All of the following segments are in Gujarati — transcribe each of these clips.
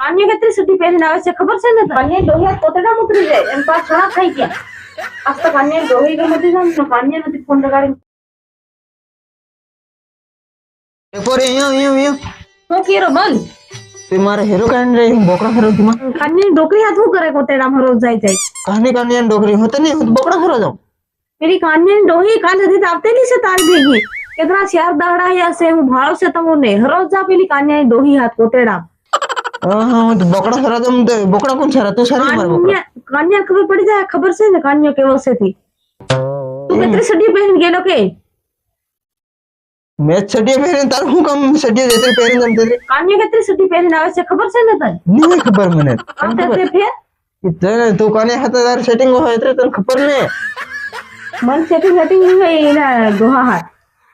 કાન્યો કેટલી સુધી પહેરીને આવે છે ખબર છે ને કાન્યા ડોહિયા પોતડા ઉતરી જાય એમ પાછ છણા થઈ ગયા આજ તો કાન્યા ડોહી ગઈ નથી જાણ તો કાન્યા નથી ફોન લગાડી પોરે અહીંયા અહીંયા અહીંયા હું કીરો બંધ તે મારે હેરો કાંડ રે બોકડા ખરો તીમાં કાન્યાની ડોકરી હાથ શું કરે કોતેડામાં રોજ જાય જાય કહાની કહાની ડોકરી હોતે નહીં હું તો બોકડા ખરો જાઉં પેલી કાન્યાની ડોહી કાલ હતી તો આવતેલી છે તારી ભેગી કેટલા ચાર દાડા હશે હું ભાળો છે તમને હરોજ જા પેલી કાન્યાની ડોહી હાથ કોતેડા હા હા હું हाँ तो बकड़ा सारा तुम तो बकड़ा कौन सारा तू सारा मार बकड़ा कान्या खबर पड़ जाए खबर से ना कान्या के वो थी तू कितने सड़ी पहन गेलो के मैं सड़ी पहन तार हूँ कम सड़ी जैसे पहन जम तेरे कान्या कितने सड़ी पहन आवे से खबर से ना तन नहीं खबर मने अब तेरे फिर इतने तू कान्या हतदार सेटिंग हो इतने तन खबर ने मन सेटिंग सेटिंग हुई ना गोहा हाथ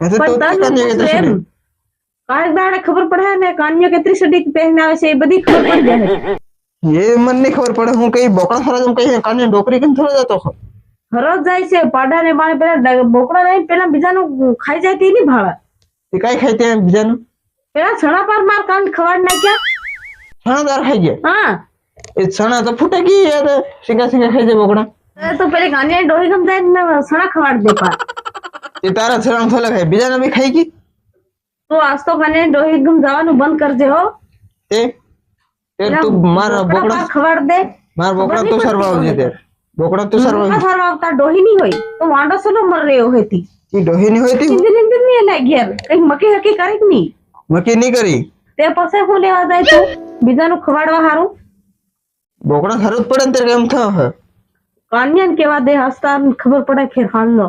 ऐसे तो कान्या कितनी તો તું પણ કાને તને કે એમ કાંઈક દાડે ખબર પડે ને કાન્યો કે સડી પહેરીને આવે છે એ બધી ખબર પડી જાય એ મને નહીં ખબર પડે હું કઈ બોકડા ખરો જમ કઈ કાન્યો ડોકરી કેમ થોડો જતો હરોજ જાય છે પાડા ને બાણે પેલા બોકડા નહીં પેલા બીજાનું ખાઈ જાય તે નહીં ભાળે. તે કાઈ ખાઈ તે બીજાનું? પેલા છણા પર માર કાન ખવાડ નાખ્યા. છણા દાર ખાઈ ગયા? હા. એ છણા તો ફૂટે ગઈ યાર સિંગા સિંગા ખાઈ જાય બોકડા. તો પેલી કાન્યા ડોહી ગમ જાય ને છણા ખવાડ દે પા એ તારા છણા થોડા ખાય બીજાના બી ખાઈ ગઈ? તો આજ તો કાન્યા ડોહી ગમ જવાનું બંધ કરજે હો. એ એ તું મારા બોકડા ખવડ દે. મારા બોકડા તો સરવા આવજે તે બોકડા તો સરવા બોકડા સારવા આવતા ડોહી ની હોય. તો વાંડો સલો મર રહ્યો હોય તી ઈ ડોહી ની હોય તી ઇન્દિર ઇન્દિરની લાગી યાર કઈ મકી હકી કરી નહીં? મકી ની કરી. તે પછી હું લેવા જાય તું? બીજાનું ખવાડવા હારું? બોકડા ખરું પડે ને તે કેમ થા હે. કાન્યાને કેવા દે હસતા ખબર પડે ફેર હાલનો.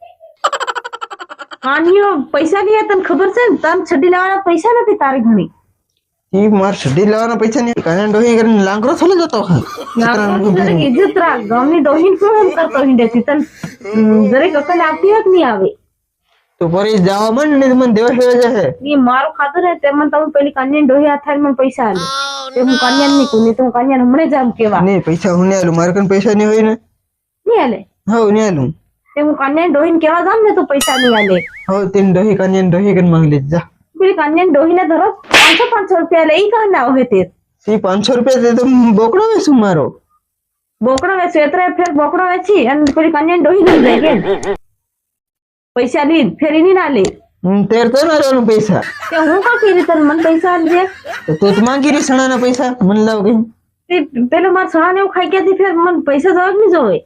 કાન્યો પૈસા લઈએ તને ખબર છે ને? તને છડી લેવાના પૈસા નથી તારી ઘણી. ઈ માર છડી લેવાના પૈસા નહીં કાને ડોહી કરીને લાંગરો થોલે જતો ઇજ્જત રાખ. ગામની ડોહીને શું એમ કરતો હિંડે થી? તને જરીક અકલ હોય કે નહીં આવે. તો પરી જાવા મન ને મને દેવા હેવા જશે. ઈ મારો ખાતું ને તે મન તમે પેલી કન્યા ડોહી હાથારી મને પૈસા આલે તે હું કન્યા ની કુની નહીં તો કન્યા હમણે જામ કેવા નહીં પૈસા હું ને આલું. મારે કન પૈસા નહીં હોય ને? નહીં આલે? હા નહીં આલું. તે હું કન્યા ડોહીને કેવા જામ ને તો પૈસા નહીં આલે હા તેન ડોહી કાને ડોહી કરીને માંગી લેજે જા પેલી કન્યા ડોહીને ધરો પાંચસો પાંચસો રૂપિયા લે ઈ કહે ના હોય તે સી પાંચસો રૂપિયા દે તો બોકડો વેચું મારો બોકડો વેચે એતરે ફેર બોકડો વેચી અને પેલી કન્યા ડોહી લઈ જાય કે પૈસા લી ફેરી નહીં ના લે હમ, તેર તો ના લેવાનું પૈસા તે હું કા કીધી તને મને પૈસા આલજે તો તું તો માંગી રહી સણાના પૈસા મને લાવ કઈ તે પેલો મારા સણા ને એવું ખાઈ ગયા ફેર મને પૈસા જવા જ નહીં જોવે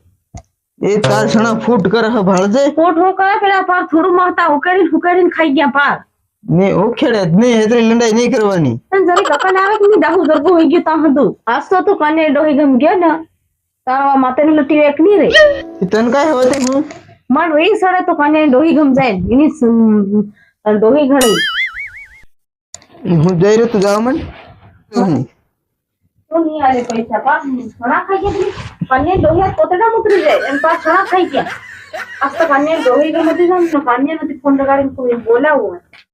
એ તાર સણા ફૂટ કરે હે ભાળજે. કોટ હો કરે પેલા પાર થોડું મહતા ઉકાળીને ઉકાળીને ખાઈ ગયા પાર. ને ઓખેડે નહીં એટલી લંડાઈ નહીં કરવાની. તને જરી કકલ આવે કે નહીં? દાહુ જરગું હોઈ ગયું તાં હતું આજ તો તું કને ડોહી ગમ ગયો ને તારા માતે ને લટી એક રહી એ તને કાંઈ હવે તે હું? માર રહી સડે તો કને ડોહી ગમ જાય. ને. એની ડોહી ઘડી. હું જઈ રહ્યો તું જવા હમ. તો નહીં આલે પૈસા પા. છણા ખાઈ ગયા કને ડોહી પોતડા ઉતરી જાય એમ પા છણા ખાઈ ગયા. આજ તો કને ડોહી ગમ હતી જામ તો કને નથી ફોન લગાડીને કોઈ બોલાવું